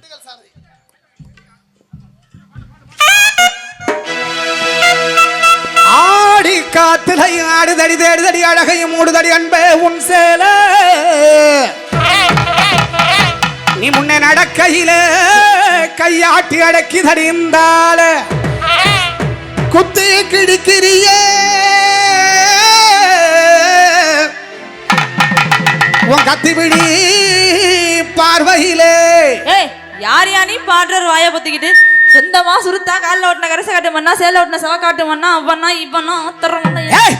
திண்டுக்கல் சாரதி. ஆடி காத்துல ஆடுதடி தேடுதடி அழகையும் மூடுதடி அன்பே உன் சேல. நீ முன்னே நடக்கையில கையாட்டி அடக்கி தடிந்தால குத்து கிடிக்கிறியே. உன் கத்திபிடி பார்வையிலே யார் யா நீ பாடுற வாய பொத்திக்கிட்டு சொந்தமா சுருத்தா காலில் ஓட்டின கரசை காட்டு மண்ணா சேல ஓட்டின செவ காட்டு மண்ணா அவனா இவனா ஏய்,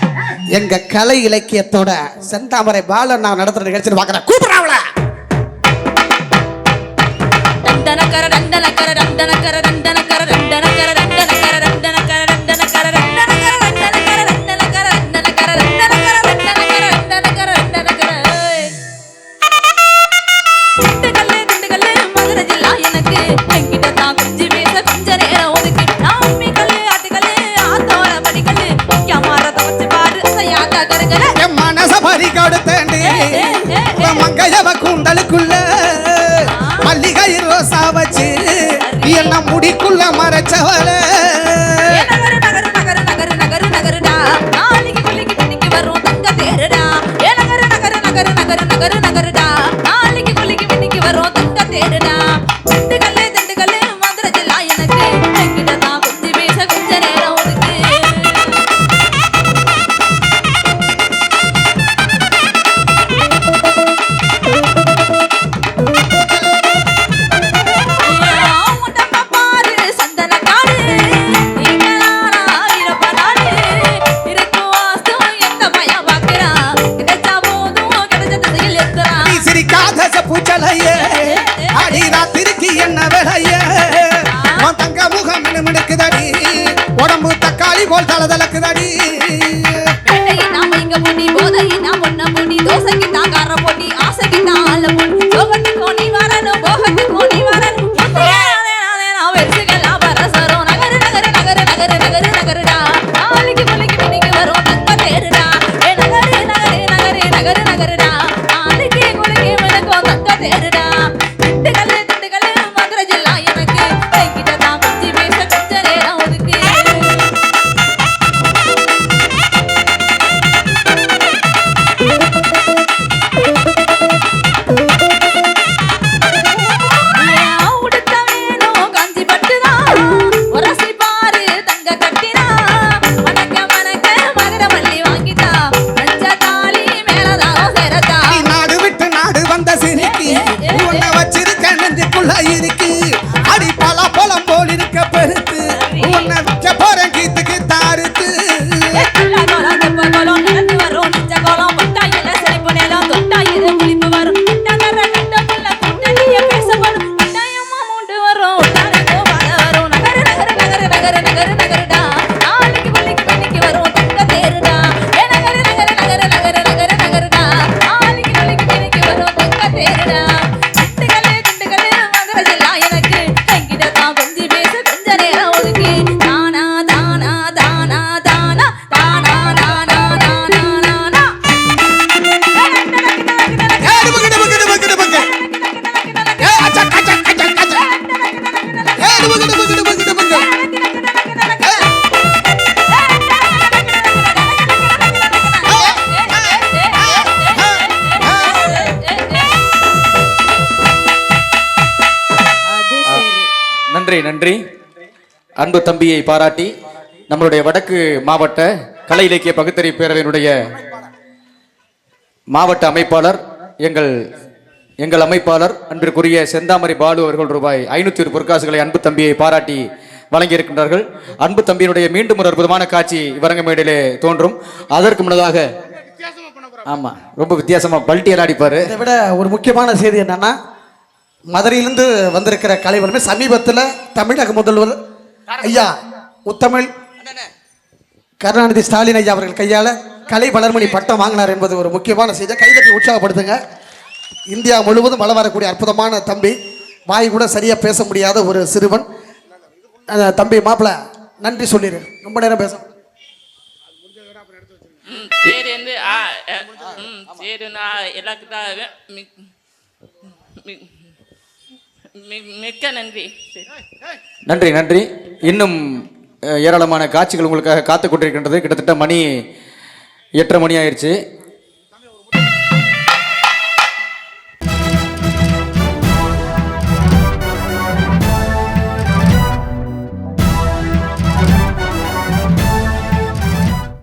எங்க கலை இலக்கியத்தோட செந்தாமரை பாலன் நான் நடத்துற நிகழ்ச்சி பாக்குறேன் கூப்பிடுறாங்கள டண்டனக்கர டண்டனக்கர டண்டனக்கர கோல் தல தலக்குதடி நான் இங்க முடி போதை நான் பொண்ண முடி தோசைக்கு நான் கார போட்டு நன்றி நன்றி. அன்பு தம்பியை பாராட்டி நம்மளுடைய வடக்கு மாவட்ட கலை இலக்கிய பகுத்தறி பேரவையினுடைய மாவட்ட அமைப்பாளர் எங்கள் எங்கள் அமைப்பாளர் அன்பிற்குரிய செந்தாமரை பாலு அவர்கள் ரூபாய் ஐநூத்தி ஒரு பொற்காசுகளை அன்பு தம்பியை பாராட்டி வழங்கியிருக்கின்றார்கள். அன்பு தம்பியினுடைய மீண்டும் ஒரு அற்புதமான காட்சி இவரங்க மேடையிலே தோன்றும். அதற்கு முன்னதாக ஆமா ரொம்ப வித்தியாசமா பல்ட்டியெல்லாம் அடிப்பார் இதை விட ஒரு முக்கியமான செய்தி என்னன்னா மதுரையிலிருந்து வந்திருக்கிற கலைவருமே சமீபத்தில் தமிழக முதல்வர் ஐயா முத்தமிழ் கருணாநிதி ஸ்டாலின் ஐயா அவர்கள் கையால் கலை வளர்மணி பட்டம் வாங்கினார் என்பது ஒரு முக்கியமான செய்தி. கைதட்டி உற்சாகப்படுத்துங்க. இந்தியா முழுவதும் வளம் வரக்கூடிய அற்புதமான தம்பி. வாய் கூட சரியாக பேச முடியாத ஒரு சிறுவன். தம்பி மாப்பிள்ள நன்றி சொல்லிடு ரொம்ப நேரம் பேச சரி வந்து சரி நான் மிக்க நன்றி. நன்றி நன்றி. இன்னும் ஏராளமான காட்சிகள் உங்களுக்காக காத்து கொண்டிருக்கின்றது. கிட்டத்தட்ட மணி எட்டரை மணி ஆயிடுச்சு.